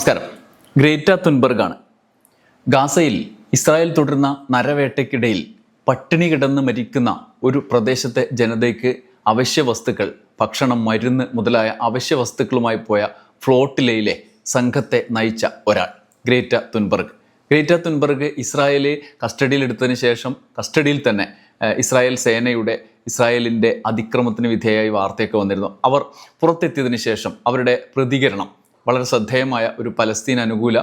നമസ്കാരം. ഗ്രേറ്റ തുൻബർഗാണ്. ഗാസയിൽ ഇസ്രായേൽ തുടരുന്ന നരവേട്ടയ്ക്കിടയിൽ പട്ടിണി കിടന്ന് മരിക്കുന്ന ഒരു പ്രദേശത്തെ ജനതയ്ക്ക് അവശ്യ വസ്തുക്കൾ ഭക്ഷണം മരുന്ന് മുതലായ അവശ്യ വസ്തുക്കളുമായി പോയ ഫ്ലോട്ടിലയിലെ സംഘത്തെ നയിച്ച ഒരാൾ ഗ്രേറ്റ തുൻബർഗ്. ഗ്രേറ്റ തുൻബർഗ് ഇസ്രായേലെ കസ്റ്റഡിയിലെടുത്തതിന് ശേഷം കസ്റ്റഡിയിൽ തന്നെ ഇസ്രായേൽ സേനയുടെ ഇസ്രായേലിന്റെ അതിക്രമത്തിന് വിധേയമായി വാർത്തയൊക്കെ വന്നിരുന്നു. അവർ പുറത്തെത്തിയതിനു ശേഷം അവരുടെ പ്രതികരണം വളരെ ശ്രദ്ധേയമായ ഒരു പലസ്തീൻ അനുകൂല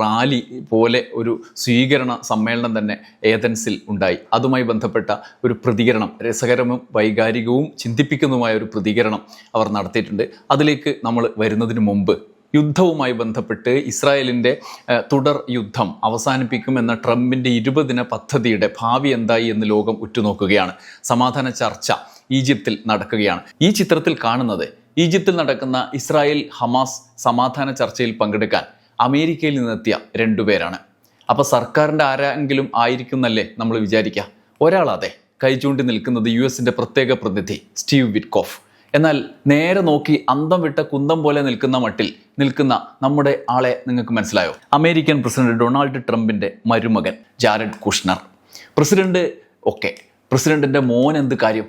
റാലി പോലെ ഒരു സ്വീകരണ സമ്മേളനം തന്നെ ഏതൻസിൽ ഉണ്ടായി. അതുമായി ബന്ധപ്പെട്ട ഒരു പ്രതികരണം രസകരവും വൈകാരികവും ചിന്തിപ്പിക്കുന്നതുമായ ഒരു പ്രതികരണം അവർ നടത്തിയിട്ടുണ്ട്. അതിലേക്ക് നമ്മൾ വരുന്നതിന് മുമ്പ് യുദ്ധവുമായി ബന്ധപ്പെട്ട് ഇസ്രായേലിന്റെ തുടർ യുദ്ധം അവസാനിപ്പിക്കുമെന്ന ട്രംപിന്റെ ഇരുപതിന പദ്ധതിയുടെ ഭാവി എന്തായി എന്ന് ലോകം ഉറ്റുനോക്കുകയാണ്. സമാധാന ചർച്ച ഈജിപ്തിൽ നടക്കുകയാണ്. ഈ ചിത്രത്തിൽ കാണുന്നത് ഈജിപ്തിൽ നടക്കുന്ന ഇസ്രായേൽ ഹമാസ് സമാധാന ചർച്ചയിൽ പങ്കെടുക്കാൻ അമേരിക്കയിൽ നിന്നെത്തിയ രണ്ടുപേരാണ് അപ്പോൾ സർക്കാരിന്റെ ആരെങ്കിലും ആയിരിക്കുന്നല്ലേ നമ്മൾ വിചാരിക്കുക ഒരാളാതെ കൈ ചൂണ്ടി നിൽക്കുന്നത് യു എസിന്റെ പ്രത്യേക പ്രതിനിധി സ്റ്റീവ് വിറ്റ്കോഫ്. എന്നാൽ നേരെ നോക്കി അന്തം വിട്ട കുന്തം പോലെ നിൽക്കുന്ന മട്ടിൽ നിൽക്കുന്ന നമ്മുടെ ആളെ നിങ്ങൾക്ക് മനസ്സിലായോ? അമേരിക്കൻ പ്രസിഡന്റ് ഡൊണാൾഡ് ട്രംപിന്റെ മരുമകൻ ജാരഡ് കുഷ്ണർ. പ്രസിഡന്റ് ഓക്കെ പ്രസിഡന്റിന്റെ മോൻ എന്ത് കാര്യം?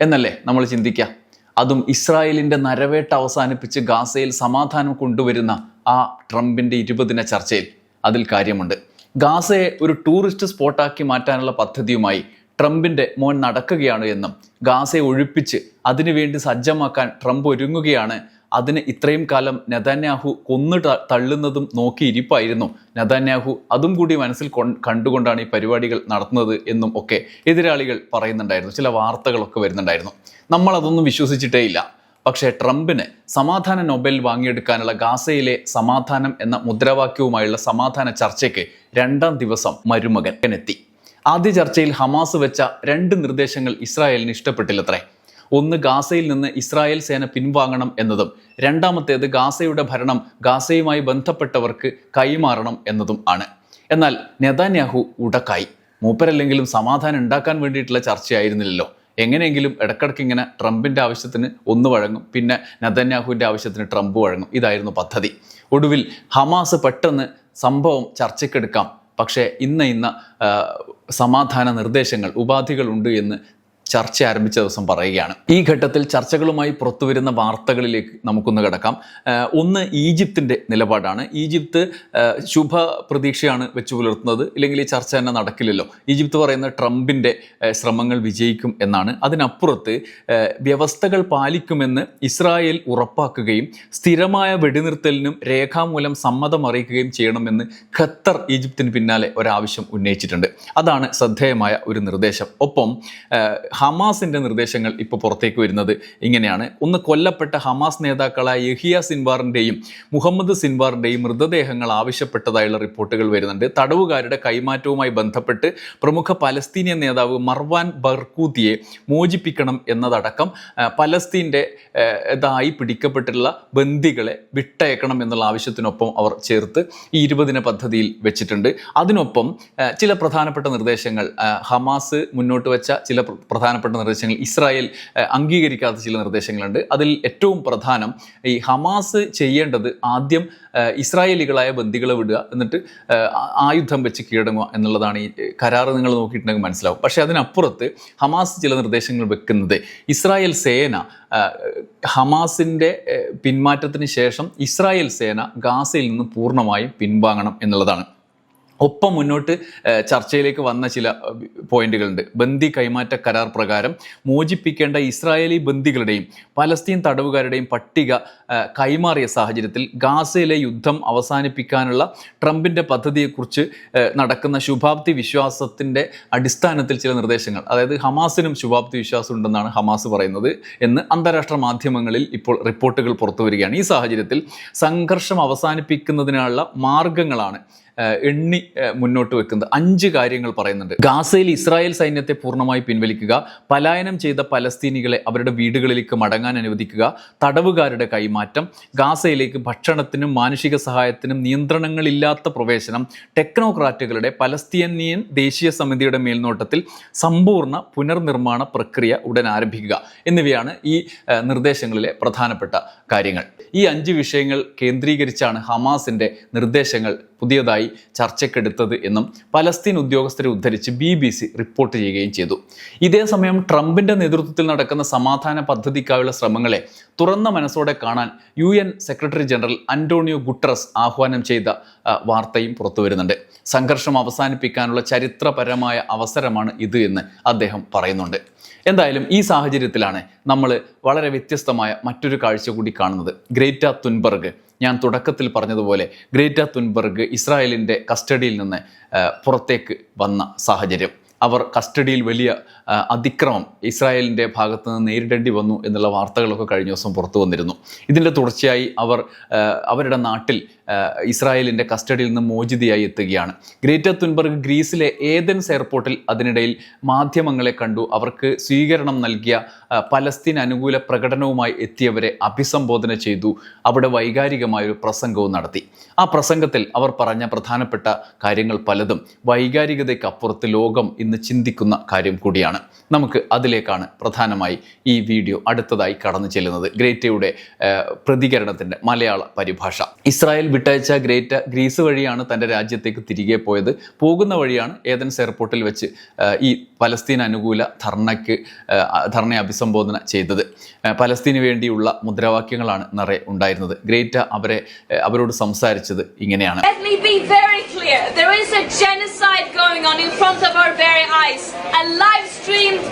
എന്നല്ലേ നമ്മൾ ചിന്തിക്കുക അതും ഇസ്രായേലിന്റെ നരവേട്ട അവസാനിപ്പിച്ച് ഗാസയിൽ സമാധാനം കൊണ്ടുവരുന്ന ആ ട്രംപിന്റെ ഇരുപതിന ചർച്ചയിൽ അതിൽ കാര്യമുണ്ട്. ഗാസയെ ഒരു ടൂറിസ്റ്റ് സ്പോട്ടാക്കി മാറ്റാനുള്ള പദ്ധതിയുമായി ട്രംപിന്റെ മോൻ നടക്കുകയാണ് എന്നും ഗാസയെ ഒഴിപ്പിച്ച് അതിനുവേണ്ടി സജ്ജമാക്കാൻ ട്രംപ് ഒരുങ്ങുകയാണ് അതിന് ഇത്രയും കാലം നെതന്യാഹു കൊന്നു തള്ളുന്നതും തള്ളുന്നതും നോക്കിയിരിപ്പായിരുന്നു നെതന്യാഹു അതും കൂടി മനസ്സിൽ കണ്ടുകൊണ്ടാണ് ഈ പരിപാടികൾ നടത്തുന്നത് എന്നും ഒക്കെ എതിരാളികൾ പറയുന്നുണ്ടായിരുന്നു. ചില വാർത്തകളൊക്കെ വരുന്നുണ്ടായിരുന്നു. നമ്മൾ അതൊന്നും വിശ്വസിച്ചിട്ടേ ഇല്ല. പക്ഷേ ട്രംപിന് സമാധാന നൊബേൽ വാങ്ങിയെടുക്കാനുള്ള ഗാസയിലെ സമാധാനം എന്ന മുദ്രാവാക്യവുമായുള്ള സമാധാന ചർച്ചയ്ക്ക് രണ്ടാം ദിവസം മരുമകൻ എത്തി. ആദ്യ ചർച്ചയിൽ ഹമാസ് വെച്ച രണ്ട് നിർദ്ദേശങ്ങൾ ഇസ്രായേലിന് ഇഷ്ടപ്പെട്ടില്ലത്രേ. ഒന്ന് ഗാസയിൽ നിന്ന് ഇസ്രായേൽ സേന പിൻവാങ്ങണം എന്നതും രണ്ടാമത്തേത് ഗാസയുടെ ഭരണം ഗാസയുമായി ബന്ധപ്പെട്ടവർക്ക് കൈമാറണം എന്നതും ആണ്. എന്നാൽ നെതാന്യാഹു ഉടക്കായി. മൂപ്പരല്ലെങ്കിലും സമാധാനം ഉണ്ടാക്കാൻ വേണ്ടിയിട്ടുള്ള ചർച്ചയായിരുന്നില്ലല്ലോ. എങ്ങനെയെങ്കിലും ഇടക്കിടക്ക് ഇങ്ങനെ ട്രംപിന്റെ ആവശ്യത്തിന് ഒന്ന് വഴങ്ങും പിന്നെ നെതന്യാഹുവിന്റെ ആവശ്യത്തിന് ട്രംപ് വഴങ്ങും. ഇതായിരുന്നു പദ്ധതി. ഒടുവിൽ ഹമാസ് പെട്ടെന്ന് സംഭവം ചർച്ചയ്ക്കെടുക്കാം. പക്ഷേ ഇന്ന ഇന്ന സമാധാന നിർദ്ദേശങ്ങൾ ഉപാധികളുണ്ട് എന്ന് ചർച്ച ആരംഭിച്ച ദിവസം പറയുകയാണ്. ഈ ഘട്ടത്തിൽ ചർച്ചകളുമായി പുറത്തുവരുന്ന വാർത്തകളിലേക്ക് നമുക്കൊന്ന് കിടക്കാം. ഒന്ന് ഈജിപ്തിന്റെ നിലപാടാണ്. ഈജിപ്ത് ശുഭ പ്രതീക്ഷയാണ് വെച്ചു പുലർത്തുന്നത്. ഇല്ലെങ്കിൽ ഈ ചർച്ച തന്നെ നടക്കില്ലല്ലോ. ഈജിപ്ത് പറയുന്ന ട്രംപിന്റെ ശ്രമങ്ങൾ വിജയിക്കും എന്നാണ്. അതിനപ്പുറത്ത് വ്യവസ്ഥകൾ പാലിക്കുമെന്ന് ഇസ്രായേൽ ഉറപ്പാക്കുകയും സ്ഥിരമായ വെടിനിർത്തലിനും രേഖാമൂലം സമ്മതം അറിയിക്കുകയും ചെയ്യണമെന്ന് ഖത്തർ ഈജിപ്തിന് പിന്നാലെ ഒരാവശ്യം ഉന്നയിച്ചിട്ടുണ്ട്. അതാണ് ശ്രദ്ധേയമായ ഒരു നിർദ്ദേശം. ഒപ്പം ആഹ് ഹമാസിന്റെ നിർദ്ദേശങ്ങൾ ഇപ്പോൾ പുറത്തേക്ക് വരുന്നത് ഇങ്ങനെയാണ്. ഒന്ന് കൊല്ലപ്പെട്ട ഹമാസ് നേതാക്കളായ യഹിയ സിൻവാറിന്റെയും മുഹമ്മദ് സിൻവാറിന്റെയും മൃതദേഹങ്ങൾ ആവശ്യപ്പെട്ടതായുള്ള റിപ്പോർട്ടുകൾ വരുന്നുണ്ട്. തടവുകാരുടെ കൈമാറ്റവുമായി ബന്ധപ്പെട്ട് പ്രമുഖ പലസ്തീനിയൻ നേതാവ് മർവാൻ ബർക്കൂത്തിയെ മോചിപ്പിക്കണം എന്നതടക്കം പലസ്തീന്റെ ഇതായി പിടിക്കപ്പെട്ടിട്ടുള്ള ബന്ദികളെ വിട്ടയക്കണം എന്നുള്ള ആവശ്യത്തിനൊപ്പം അവർ ചേർത്ത് ഈ ഇരുപതിന പദ്ധതിയിൽ വെച്ചിട്ടുണ്ട്. അതിനൊപ്പം ചില പ്രധാനപ്പെട്ട നിർദ്ദേശങ്ങൾ ഹമാസ് മുന്നോട്ട് വെച്ച ചില പ്ര- പ്രധാനപ്പെട്ട നിർദ്ദേശങ്ങൾ ഇസ്രായേൽ അംഗീകരിക്കാത്ത ചില നിർദ്ദേശങ്ങളുണ്ട്. അതിൽ ഏറ്റവും പ്രധാനം ഈ ഹമാസ് ചെയ്യേണ്ടത് ആദ്യം ഇസ്രായേലികളായ ബന്ദികളെ വിടുക എന്നിട്ട് ആയുധം വെച്ച് കീഴടങ്ങുക എന്നുള്ളതാണ് ഈ കരാറ് നിങ്ങൾ നോക്കിയിട്ടുണ്ടെങ്കിൽ മനസ്സിലാവും. പക്ഷേ അതിനപ്പുറത്ത് ഹമാസ് ചില നിർദ്ദേശങ്ങൾ വെക്കുന്നത് ഇസ്രായേൽ സേന ഹമാസിന്റെ പിന്മാറ്റത്തിന് ശേഷം ഇസ്രായേൽ സേന ഗാസയിൽ നിന്ന് പൂർണമായും പിൻവാങ്ങണം എന്നുള്ളതാണ്. ഒപ്പം മുന്നോട്ട് ചർച്ചയിലേക്ക് വന്ന ചില പോയിന്റുകളുണ്ട്. ബന്ദി കൈമാറ്റ കരാർ പ്രകാരം മോചിപ്പിക്കേണ്ട ഇസ്രായേലി ബന്ദികളുടെയും പലസ്തീൻ തടവുകാരുടെയും പട്ടിക കൈമാറിയ സാഹചര്യത്തിൽ ഗാസയിലെ യുദ്ധം അവസാനിപ്പിക്കാനുള്ള ട്രംപിന്റെ പദ്ധതിയെക്കുറിച്ച് നടക്കുന്ന ശുഭാപ്തി വിശ്വാസത്തിന്റെ അടിസ്ഥാനത്തിൽ ചില നിർദ്ദേശങ്ങൾ. അതായത് ഹമാസിനും ശുഭാപ്തി വിശ്വാസം ഉണ്ടെന്നാണ് ഹമാസ് പറയുന്നത് എന്ന് അന്താരാഷ്ട്ര മാധ്യമങ്ങളിൽ ഇപ്പോൾ റിപ്പോർട്ടുകൾ പുറത്തു വരികയാണ് ഈ സാഹചര്യത്തിൽ സംഘർഷം അവസാനിപ്പിക്കുന്നതിനുള്ള മാർഗങ്ങളാണ് എണ്ണി മുന്നോട്ട് വെക്കുന്നത്. അഞ്ച് കാര്യങ്ങൾ പറയുന്നുണ്ട്. ഗാസയിൽ ഇസ്രായേൽ സൈന്യത്തെ പൂർണമായി പിൻവലിക്കുക പലായനം ചെയ്ത പലസ്തീനികളെ അവരുടെ വീടുകളിലേക്ക് മടങ്ങാൻ അനുവദിക്കുക തടവുകാരുടെ കൈമാറ്റം ഗാസയിലേക്ക് ഭക്ഷണത്തിനും മാനുഷിക സഹായത്തിനും നിയന്ത്രണങ്ങളില്ലാത്ത പ്രവേശനം ടെക്നോക്രാറ്റുകളുടെ പലസ്തീനിയൻ ദേശീയ സമിതിയുടെ മേൽനോട്ടത്തിൽ സമ്പൂർണ പുനർനിർമ്മാണ പ്രക്രിയ ഉടൻ ആരംഭിക്കുക എന്നിവയാണ് ഈ നിർദ്ദേശങ്ങളിലെ പ്രധാനപ്പെട്ട കാര്യങ്ങൾ. ഈ അഞ്ച് വിഷയങ്ങൾ കേന്ദ്രീകരിച്ചാണ് ഹമാസിന്റെ നിർദ്ദേശങ്ങൾ പുതിയതായി ചർച്ചയ്ക്കെടുത്തത് എന്നും പലസ്തീൻ ഉദ്യോഗസ്ഥരെ ഉദ്ധരിച്ച് ബി ബി സി റിപ്പോർട്ട് ചെയ്യുകയും ചെയ്തു. ഇതേസമയം ട്രംപിന്റെ നേതൃത്വത്തിൽ നടക്കുന്ന സമാധാന പദ്ധതിക്കായുള്ള ശ്രമങ്ങളെ തുറന്ന മനസ്സോടെ കാണാൻ U N secretary general Antonio Guterres ആഹ്വാനം ചെയ്ത വാർത്തയും പുറത്തു വരുന്നുണ്ട്. സംഘർഷം അവസാനിപ്പിക്കാനുള്ള ചരിത്രപരമായ അവസരമാണ് ഇത് എന്ന് അദ്ദേഹം പറയുന്നുണ്ട്. എന്തായാലും ഈ സാഹചര്യത്തിലാണ് നമ്മൾ വളരെ വ്യത്യസ്തമായ മറ്റൊരു കാഴ്ച കൂടി കാണുന്നത്. Greta Thunberg. ഞാൻ തുടക്കത്തിൽ പറഞ്ഞതുപോലെ ഗ്രേറ്റ തുൻബർഗ് ഇസ്രായേലിന്റെ കസ്റ്റഡിയിൽ നിന്ന് പുറത്തേക്ക് വന്ന സാഹചര്യം. അവർ കസ്റ്റഡിയിൽ വലിയ അതിക്രമം ഇസ്രായേലിന്റെ ഭാഗത്ത് നിന്ന് നേരിടേണ്ടി വന്നു എന്നുള്ള വാർത്തകളൊക്കെ കഴിഞ്ഞ ദിവസം പുറത്തു വന്നിരുന്നു. ഇതിന്റെ തുടർച്ചയായി അവർ അവരുടെ നാട്ടിൽ ഇസ്രായേലിന്റെ കസ്റ്റഡിയിൽ നിന്ന് മോചിതയായി എത്തുകയാണ്. ഗ്രേറ്റർ തുൻബർഗ് ഗ്രീസിലെ ഏതൻസ് എയർപോർട്ടിൽ അതിനിടയിൽ മാധ്യമങ്ങളെ കണ്ടു. അവർക്ക് സ്വീകരണം നൽകിയ പലസ്തീൻ അനുകൂല പ്രകടനവുമായി എത്തിയവരെ അഭിസംബോധന ചെയ്തു. അവിടെ വൈകാരികമായ ഒരു പ്രസംഗവും നടത്തി. ആ പ്രസംഗത്തിൽ അവർ പറഞ്ഞ പ്രധാനപ്പെട്ട കാര്യങ്ങൾ പലതും. വൈകാരികതയ്ക്കപ്പുറത്ത് ലോകം ഇന്ന് ചിന്തിക്കുന്ന കാര്യം കൂടിയാണ്. നമുക്ക് അതിലേക്കാണ് പ്രധാനമായി ഈ വീഡിയോ അടുത്തതായി കടന്നു ചെല്ലുന്നത്. ഗ്രേറ്റയുടെ പ്രതികരണത്തിന്റെ മലയാള പരിഭാഷ. ഇസ്രായേൽ വിട്ടയച്ച ഗ്രേറ്റ ഗ്രീസ് വഴിയാണ് തന്റെ രാജ്യത്തേക്ക് തിരികെ പോയത്. പോകുന്ന വഴിയാണ് ഏതൻസ് എയർപോർട്ടിൽ വെച്ച് ഈ പലസ്തീൻ അനുകൂല ധർണയ്ക്ക് ധർണയെ അഭിസംബോധന ചെയ്തത്. പലസ്തീന് വേണ്ടിയുള്ള മുദ്രാവാക്യങ്ങളാണ് നിറയെ ഉണ്ടായിരുന്നത്. ഗ്രേറ്റ അവരെ അവരോട് സംസാരിച്ചത് ഇങ്ങനെയാണ്. Let me be very clear. There is a genocide going on in front of our very eyes. A live streamed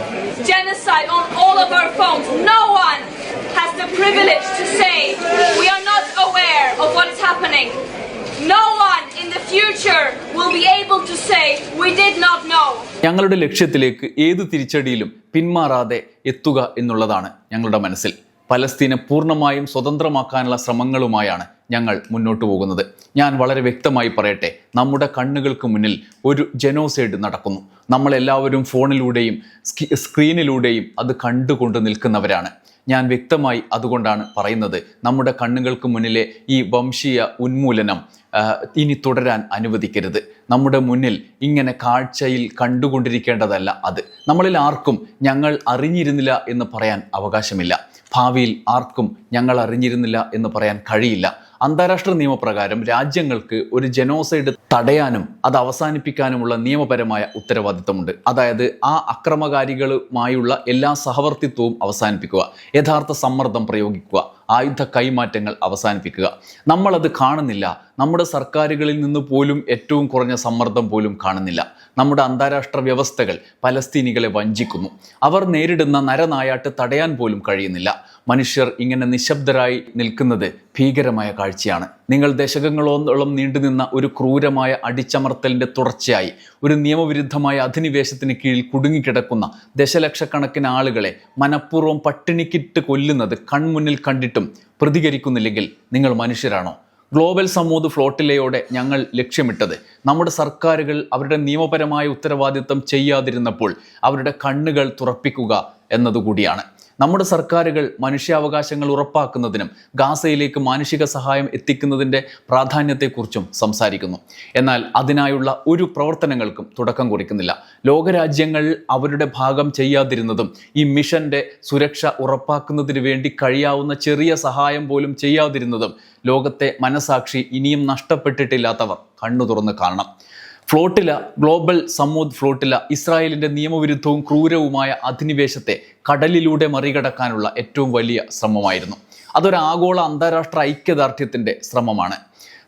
genocide on all of our phones. No one has the privilege to say we are not aware of what is happening. No one in the future will be able to say we did not know. ഞങ്ങളുടെ ലക്ഷ്യത്തിലേക്ക് ഏത് തിരിച്ചടിയിലും പിന്മാറാതെ എത്തുക എന്നുള്ളതാണ് ഞങ്ങളുടെ മനസ്സിൽ പലസ്തീനെ പൂർണമായും സ്വതന്ത്രമാക്കാനുള്ള ശ്രമങ്ങളുമായാണ് ഞങ്ങൾ മുന്നോട്ട് പോകുന്നത് ഞാൻ വളരെ വ്യക്തമായി പറയട്ടെ നമ്മുടെ കണ്ണുകൾക്ക് മുന്നിൽ ഒരു ജനോസൈഡ് നടക്കുന്നു. നമ്മളെല്ലാവരും ഫോണിലൂടെയും സ്ക്രീനിലൂടെയും അത് കണ്ടുകൊണ്ട് നിൽക്കുന്നവരാണ്. ഞാൻ വ്യക്തമായി അതുകൊണ്ടാണ് പറയുന്നത് നമ്മുടെ കണ്ണുകൾക്ക് മുന്നിലെ ഈ വംശീയ ഉന്മൂലനം ഇനി തുടരാൻ അനുവദിക്കരുത്. നമ്മുടെ മുന്നിൽ ഇങ്ങനെ കാഴ്ചയിൽ കണ്ടുകൊണ്ടിരിക്കേണ്ടതല്ല അത്. നമ്മളിൽ ആർക്കും ഞങ്ങൾ അറിഞ്ഞിരുന്നില്ല എന്ന് പറയാൻ അവകാശമില്ല. ഭാവിയിൽ ആർക്കും ഞങ്ങൾ അറിഞ്ഞിരുന്നില്ല എന്ന് പറയാൻ കഴിയില്ല. അന്താരാഷ്ട്ര നിയമപ്രകാരം രാജ്യങ്ങൾക്ക് ഒരു ജനോസൈഡ് തടയാനും അത് അവസാനിപ്പിക്കാനുമുള്ള നിയമപരമായ ഉത്തരവാദിത്തമുണ്ട്. അതായത് ആ അക്രമകാരികളുമായുള്ള എല്ലാ സഹവർത്തിത്വവും അവസാനിപ്പിക്കുക യഥാർത്ഥ സമ്മർദ്ദം പ്രയോഗിക്കുക ആയുധ കൈമാറ്റങ്ങൾ അവസാനിപ്പിക്കുക. നമ്മളത് കാണുന്നില്ല നമ്മുടെ സർക്കാരുകളിൽ നിന്ന് പോലും ഏറ്റവും കുറഞ്ഞ സമ്മർദ്ദം പോലും കാണുന്നില്ല. നമ്മുടെ അന്താരാഷ്ട്ര വ്യവസ്ഥകൾ പലസ്തീനികളെ വഞ്ചിക്കുന്നു. അവർ നേരിടുന്ന നരനായാട്ട് തടയാൻ പോലും കഴിയുന്നില്ല. മനുഷ്യർ ഇങ്ങനെ നിശബ്ദരായി നിൽക്കുന്നത് ഭീകരമായ കാഴ്ചയാണ്. നിങ്ങൾ ദശകങ്ങളോളം നീണ്ടുനിന്ന ഒരു ക്രൂരമായ അടിച്ചമർത്തലിന്റെ തുടർച്ചയായി ഒരു നിയമവിരുദ്ധമായ അധിനിവേശത്തിന് കീഴിൽ കുടുങ്ങിക്കിടക്കുന്ന ദശലക്ഷക്കണക്കിന് ആളുകളെ മനഃപൂർവം പട്ടിണിക്കിട്ട് കൊല്ലുന്നത് കൺമുന്നിൽ കണ്ടിട്ടും പ്രതികരിക്കുന്നില്ലെങ്കിൽ നിങ്ങൾ മനുഷ്യരാണോ? ഗ്ലോബൽ സമൂത് ഫ്ലോട്ടിലയോടെ ഞങ്ങൾ ലക്ഷ്യമിട്ടത്. നമ്മുടെ സർക്കാരുകൾ അവരുടെ നിയമപരമായ ഉത്തരവാദിത്തം ചെയ്യാതിരുന്നപ്പോൾ അവരുടെ കണ്ണുകൾ തുറപ്പിക്കുക എന്നതുകൂടിയാണ്. നമ്മുടെ സർക്കാരുകൾ മനുഷ്യാവകാശങ്ങൾ ഉറപ്പാക്കുന്നതിനും ഗാസയിലേക്ക് മാനുഷിക സഹായം എത്തിക്കുന്നതിന്റെ പ്രാധാന്യത്തെക്കുറിച്ചും സംസാരിക്കുന്നു. എന്നാൽ അതിനായുള്ള ഒരു പ്രവർത്തനങ്ങൾക്കും തുടക്കം കുറിക്കുന്നില്ല. ലോകരാജ്യങ്ങൾ അവരുടെ ഭാഗം ചെയ്യാതിരുന്നതും ഈ മിഷന്റെ സുരക്ഷ ഉറപ്പാക്കുന്നതിന് വേണ്ടി കഴിയാവുന്ന ചെറിയ സഹായം പോലും ചെയ്യാതിരുന്നതും ലോകത്തെ മനസാക്ഷി ഇനിയും നഷ്ടപ്പെട്ടിട്ടില്ലാത്തവർ കണ്ണു തുറന്ന് കാണണം. ഫ്ലോട്ടില ഗ്ലോബൽ സമൂദ് ഫ്ലോട്ടില ഇസ്രായേലിന്റെ നിയമവിരുദ്ധവും ക്രൂരവുമായ അധിനിവേശത്തെ കടലിലൂടെ മറികടക്കാനുള്ള ഏറ്റവും വലിയ ശ്രമമായിരുന്നു. അതൊരു ആഗോള അന്താരാഷ്ട്ര ഐക്യദാർഢ്യത്തിന്റെ ശ്രമമാണ്.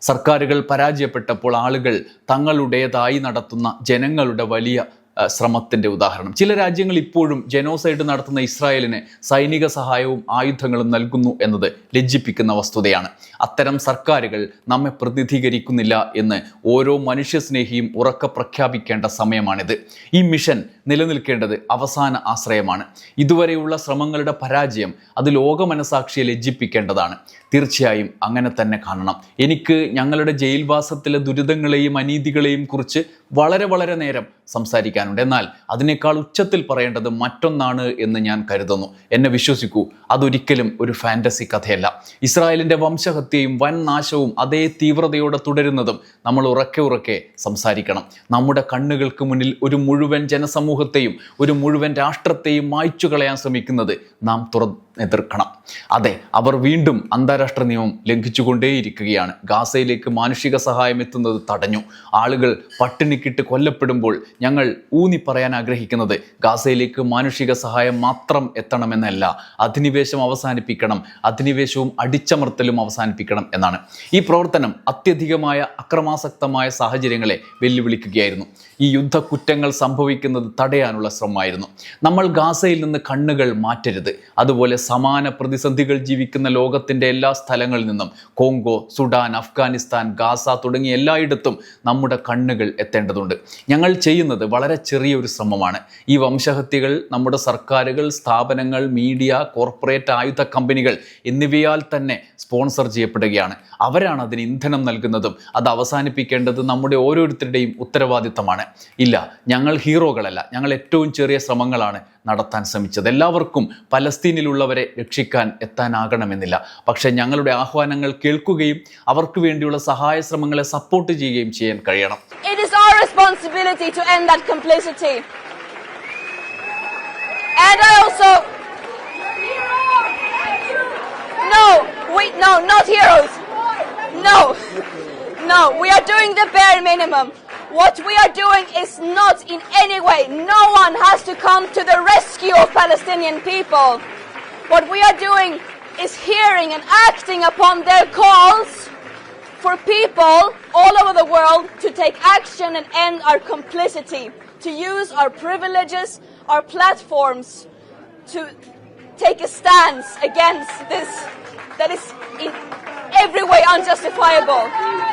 സർക്കാരുകൾ പരാജയപ്പെട്ടപ്പോൾ ആളുകൾ തങ്ങളുടേതായി നടത്തുന്ന ജനങ്ങളുടെ വലിയ ആ, ശ്രമത്തിന്റെ ഉദാഹരണം. ചില രാജ്യങ്ങൾ ഇപ്പോഴും ജനോസൈഡ് നടത്തുന്ന ഇസ്രായേലിന് സൈനിക സഹായവും ആയുധങ്ങളും നൽകുന്നു എന്നത് ലജ്ജിപ്പിക്കുന്ന വസ്തുതയാണ്. അത്തരം സർക്കാരുകൾ നമ്മെ പ്രതിനിധീകരിക്കുന്നില്ല എന്ന് ഓരോ മനുഷ്യസ്നേഹിയും ഉറക്ക പ്രഖ്യാപിക്കേണ്ട സമയമാണിത്. ഈ മിഷൻ നിലനിൽക്കേണ്ടത് അവസാന ആശ്രയമാണ്. ഇതുവരെയുള്ള ശ്രമങ്ങളുടെ പരാജയം അത് ലോക മനസാക്ഷിയെ ലജ്ജിപ്പിക്കേണ്ടതാണ്. തീർച്ചയായും അങ്ങനെ തന്നെ കാണണം. എനിക്ക് ഞങ്ങളുടെ ജയിൽവാസത്തിലെ ദുരിതങ്ങളെയും അനീതികളെയും കുറിച്ച് വളരെ വളരെ നേരം സംസാരിക്കാനുണ്ട്. എന്നാൽ അതിനേക്കാൾ ഉച്ചത്തിൽ പറയേണ്ടത് മറ്റൊന്നാണ് എന്ന് ഞാൻ കരുതുന്നു. എന്നെ വിശ്വസിക്കൂ അതൊരിക്കലും ഒരു ഫാന്റസി കഥയല്ല. ഇസ്രായേലിന്റെ വംശഹത്യയും വൻ നാശവും അതേ തീവ്രതയോടെ തുടരുന്നതും നമ്മൾ ഉറക്കെ ഉറക്കെ സംസാരിക്കണം. നമ്മുടെ കണ്ണുകൾക്ക് മുന്നിൽ ഒരു മുഴുവൻ ജനസമൂഹത്തെയും ഒരു മുഴുവൻ രാഷ്ട്രത്തെയും മായ്ച്ചു കളയാൻ ശ്രമിക്കുന്നത് നാം തുറന്നെതിർക്കണം അതെ അവർ വീണ്ടും അന്താരാഷ്ട്ര നിയമം ലംഘിച്ചുകൊണ്ടേയിരിക്കുകയാണ്. ഗാസയിലേക്ക് മാനുഷിക സഹായം എത്തുന്നത് തടഞ്ഞു. ആളുകൾ പട്ടിണിക്കിട്ട് കൊല്ലപ്പെടുമ്പോൾ ഞങ്ങൾ ഊന്നി പറയാൻ ആഗ്രഹിക്കുന്നത് ഗാസയിലേക്ക് മാനുഷിക സഹായം മാത്രം എത്തണമെന്നല്ല അധിനിവേശം അവസാനിപ്പിക്കണം അധിനിവേശവും അടിച്ചമർത്തലും അവസാനിപ്പിക്കണം എന്നാണ്. ഈ പ്രവർത്തനം അത്യധികമായ അക്രമാസക്തമായ സാഹചര്യങ്ങളെ വെല്ലുവിളിക്കുകയായിരുന്നു. ഈ യുദ്ധക്കുറ്റങ്ങൾ സംഭവിക്കുന്നത് തടയാനുള്ള ശ്രമമായിരുന്നു. നമ്മൾ ഗാസയിൽ നിന്ന് കണ്ണുകൾ മാറ്റരുത്. അതുപോലെ സമാന പ്രതിസന്ധികൾ ജീവിക്കുന്ന ലോകത്തിന്റെ എല്ലാ സ്ഥലങ്ങളിൽ നിന്നും കോങ്കോ സുഡാൻ അഫ്ഗാനിസ്ഥാൻ ഗാസ തുടങ്ങിയ എല്ലായിടത്തും നമ്മുടെ കണ്ണുകൾ എത്തേണ്ടതുണ്ട്. ഞങ്ങൾ ചെയ്യുന്നത് വളരെ ചെറിയൊരു ശ്രമമാണ്. ഈ വംശഹത്യകൾ നമ്മുടെ സർക്കാരുകൾ സ്ഥാപനങ്ങൾ മീഡിയ കോർപ്പറേറ്റ് ആയുധ കമ്പനികൾ എന്നിവയാൽ തന്നെ സ്പോൺസർ ചെയ്യപ്പെടുകയാണ്. അവരാണ് അതിന് ഇന്ധനം നൽകുന്നതും അത് അവസാനിപ്പിക്കേണ്ടത് നമ്മുടെ ഓരോരുത്തരുടെയും ഉത്തരവാദിത്തമാണ്. ഇല്ല ഞങ്ങൾ ഹീറോകളല്ല. ഞങ്ങൾ ഏറ്റവും ചെറിയ ശ്രമങ്ങളാണ് നടത്താൻ ശ്രമിച്ചത്. എല്ലാവർക്കും പലസ്തീനിലുള്ളവരെ രക്ഷിക്കാൻ എത്താനാകണമെന്നില്ല. പക്ഷേ ഞങ്ങളുടെ ആഹ്വാനങ്ങൾ കേൾക്കുകയും അവർക്ക് വേണ്ടിയുള്ള സഹായ ശ്രമങ്ങളെ സപ്പോർട്ട് ചെയ്യുകയും ചെയ്യാൻ കഴിയണം. No, we are doing the bare minimum. What we are doing is not in any way. No one has to come to the rescue of Palestinian people. What we are doing is hearing and acting upon their calls for people all over the world to take action and end our complicity, to use our privileges, our platforms to take a stance against this that is in every way unjustifiable.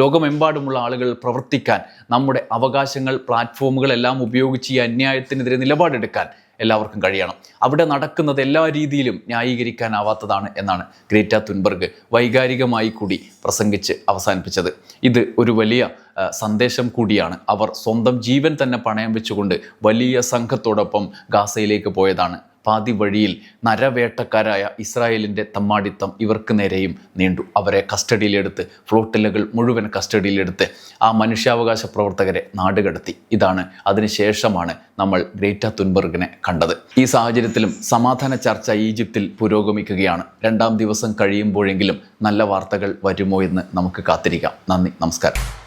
ലോകമെമ്പാടുമുള്ള ആളുകൾ പ്രവർത്തിക്കാൻ നമ്മുടെ അവകാശങ്ങൾ പ്ലാറ്റ്ഫോമുകളെല്ലാം ഉപയോഗിച്ച് ഈ അന്യായത്തിനെതിരെ നിലപാടെടുക്കാൻ എല്ലാവർക്കും കഴിയണം. അവിടെ നടക്കുന്നത് എല്ലാ രീതിയിലും ന്യായീകരിക്കാനാവാത്തതാണ് എന്നാണ് ഗ്രേറ്റ തുൻബർഗ് വൈകാരികമായി കൂടി പ്രസംഗിച്ച് അവസാനിപ്പിച്ചത്. ഇത് ഒരു വലിയ സന്ദേശം കൂടിയാണ്. അവർ സ്വന്തം ജീവൻ തന്നെ പണയം വെച്ചുകൊണ്ട് വലിയ സംഘത്തോടൊപ്പം ഗാസയിലേക്ക് പോയതാണ് പാതി വഴിയിൽ നരവേട്ടക്കാരായ ഇസ്രായേലിന്റെ തമ്മാടിത്തം ഇവർക്ക് നേരെയും നീണ്ടു. അവരെ കസ്റ്റഡിയിലെടുത്ത് ഫ്ലോട്ടിലകൾ മുഴുവൻ കസ്റ്റഡിയിലെടുത്ത് ആ മനുഷ്യാവകാശ പ്രവർത്തകരെ നാടുകടത്തി. ഇതാണ് അതിനുശേഷമാണ് നമ്മൾ ഗ്രേറ്റ തുൻബർഗിനെ കണ്ടത്. ഈ സാഹചര്യത്തിലും സമാധാന ചർച്ച ഈജിപ്തിൽ പുരോഗമിക്കുകയാണ്. രണ്ടാം ദിവസം കഴിയുമ്പോഴെങ്കിലും നല്ല വാർത്തകൾ വരുമോ എന്ന് നമുക്ക് കാത്തിരിക്കാം. നന്ദി നമസ്കാരം.